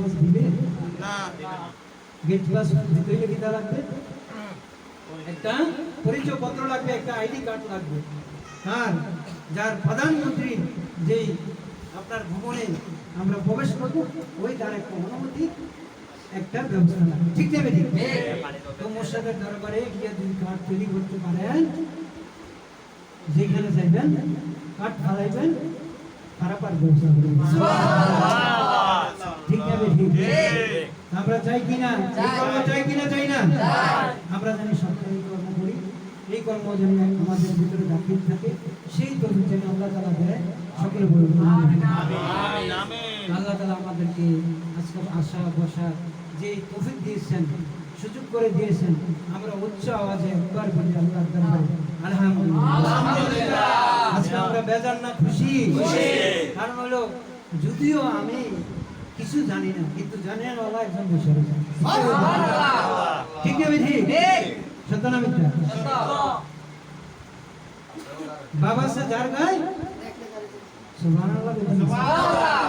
Pass দিবে না gate pass দিতে হলে কি তা লাগবে একটা পরিচয় পত্র লাগবে একটা আইডি কার্ড লাগবে আর যার প্রধানমন্ত্রী যেই আপনার ভবনে আমরা প্রবেশ করব ওই তার একটা অনুমতি একটা ব্যবস্থা লাগবে ঠিক যাবে ঠিক তো মোর্শেদের দরবারে গিয়ে যদি কার্ড তৈরি করতে পারেন যেখানে চাইবেন কার্ড ফালাইবেন খারাপ আর ব্যবস্থা করবেন ঠিক যাবে ঠিক আমরা চাই কিনা? কর্ম চাই কিনা চাই না? আমরা জানি সরকারি কর্ম করি। এই কর্ম যেন আমাদের ভিতরে দাখিল থাকে সেই তরফ যেন আল্লাহ তালা দেয় সকলে বলুন আল্লাহ তালা আমাদেরকে আজকে আসা বসা যে তৌফিক দিয়েছেন সুযোগ করে দিয়েছেন আমরা উচ্চ আওয়াজে একবার বলি আল্লাহ আলহামদুলিল্লাহ। আজকে আমরা বেজার না খুশি। কারণ হলো যদিও আমি জানি না। কিন্তু জানেন আল্লাহ একজন বসে রয়েছেন। ঠিক না বিধি সত্য না মিথ্যা? বাবা সে যার গায়? সুবহানাল্লাহ। না